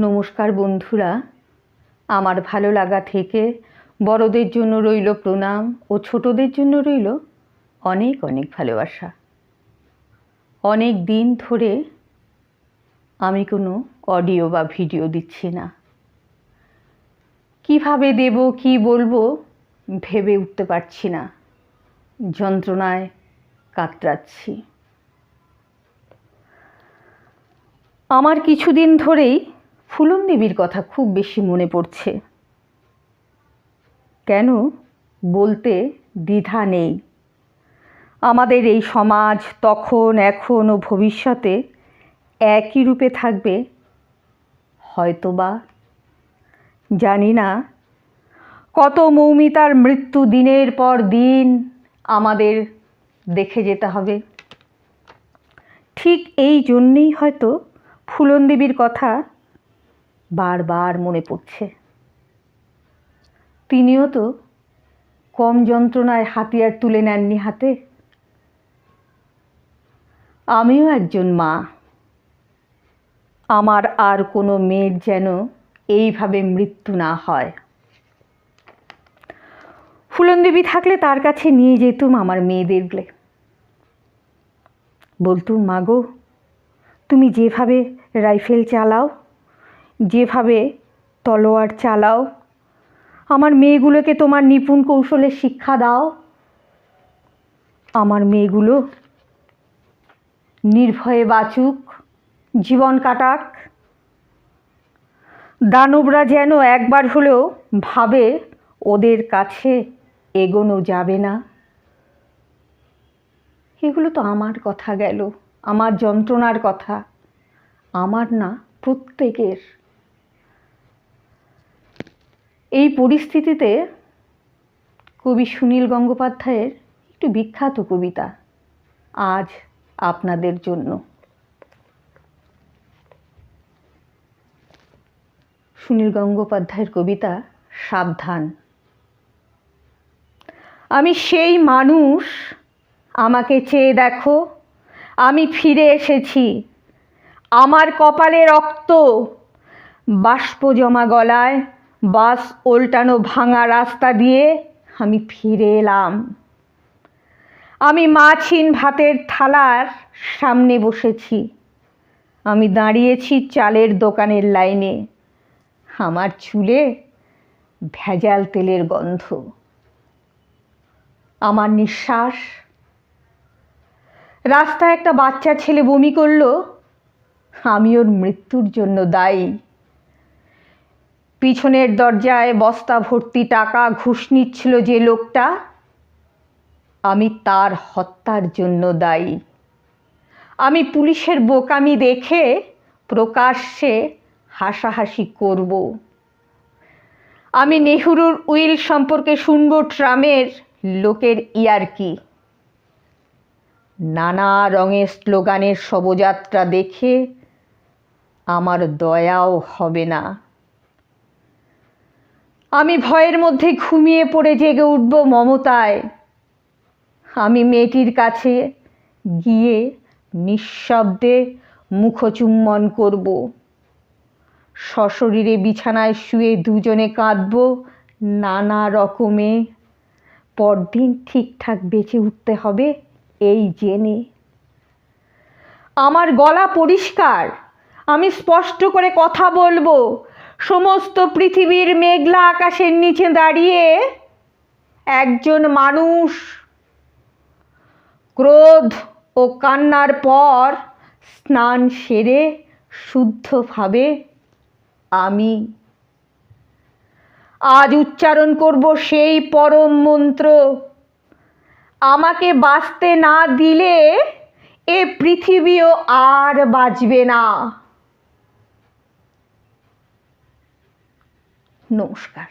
নমস্কার বন্ধুরা। আমার ভালো লাগা থেকে বড়দের জন্য রইল প্রণাম ও ছোটদের জন্য রইল অনেক অনেক ভালোবাসা। অনেক দিন ধরে আমি কোনো অডিও বা ভিডিও দিচ্ছি না। কীভাবে দেব, কি বলব ভেবে উঠতে পারছি না। যন্ত্রণায় কাতরাচ্ছি। আমার কিছুদিন ধরেই ফুলন দেবীর কথা খুব বেশি মনে পড়ছে। কেন? বলতে দ্বিধা নেই। আমাদের এই সমাজ তখন, এখন ও ভবিষ্যতে একই রূপে থাকবে। হয়তোবা। জানি না। কত মৌমিতার মৃত্যু দিনের পর দিন আমাদের দেখে যেতে হবে। ঠিক এই জন্যেই হয়তো ফুলন দেবীর কথা বারবার মনে পড়ছে। তিনিও তো কম যন্ত্রণায় হাতিয়ার তুলে নেননি হাতে। আমিও একজন মা। আমার আর কোনো মেয়ের যেন এইভাবে মৃত্যু না হয়। ফুলন দেবী থাকলে তার কাছে নিয়ে যেতুম আমার মেয়েদেরকে বলতুম মাগো তুমি যেভাবে রাইফেল চালাও যেভাবে তলোয়ার চালাও, আমার মেয়েগুলোকে তোমার নিপুণ কৌশলে শিক্ষা দাও। আমার মেয়েগুলো নির্ভয়ে বাঁচুক, জীবন কাটাক। দানবরা যেন একবার হলেও ভাবে, ওদের কাছে এগোনো যাবে না। এগুলো তো আমার কথা গেল, আমার যন্ত্রণার কথা, আমার না প্রত্যেকের। এই পরিস্থিতিতে কবি সুনীল গঙ্গোপাধ্যায়ের একটু বিখ্যাত কবিতা আজ আপনাদের জন্য। সুনীল গঙ্গোপাধ্যায়ের কবিতা সাবধান। আমি সেই মানুষ, আমাকে চেয়ে দেখো, আমি ফিরে এসেছি। আমার কপালে রক্ত, বাষ্প জমা গলায় বাস ওল্টানো ভাঙা রাস্তা দিয়ে আমি ফিরে এলাম। আমি মাছিন ভাতের থালার সামনে বসেছি। আমি দাঁড়িয়েছি চালের দোকানের লাইনে। আমার চুলে ভেজাল তেলের গন্ধ। আমার নিঃশ্বাস। রাস্তায় একটা বাচ্চা ছেলে বমি করল। আমি ওর মৃত্যুর জন্য দায়ী। পিছনের দরজায় বস্তা ভর্তি টাকা ঘুষ নিচ্ছিল যে লোকটা। আমি তার হত্যার জন্য দায়ী। আমি পুলিশের বোকামি দেখে প্রকাশ্যে হাসাহাসি করব। আমি নেহরুর উইল সম্পর্কে শুনব ট্রামের লোকের ইয়ারকি। নানা রঙের স্লোগানের শবযাত্রা দেখে আমার দয়াও হবে না। আমি ভয়ের মধ্যে ঘুমিয়ে পড়ে জেগে উঠব মমতায়। আমি মেয়েটির কাছে গিয়ে নিঃশব্দে মুখচুম্বন করব। সশরীরে বিছানায় শুয়ে দুজনে কাঁদব নানা রকমে। পরদিন ঠিকঠাক বেঁচে উঠতে হবে, এই জেনে। আমার গলা পরিষ্কার। আমি স্পষ্ট করে কথা বলব। সমস্ত পৃথিবীর মেঘলা আকাশের নিচে দাঁড়িয়ে একজন মানুষ ক্রোধ ও কান্নার পর স্নান সেরে শুদ্ধভাবে আমি আজ উচ্চারণ করব সেই পরম মন্ত্র। আমাকে বাঁচতে না দিলে এ পৃথিবীও আর বাঁচবে না। নমস্কার।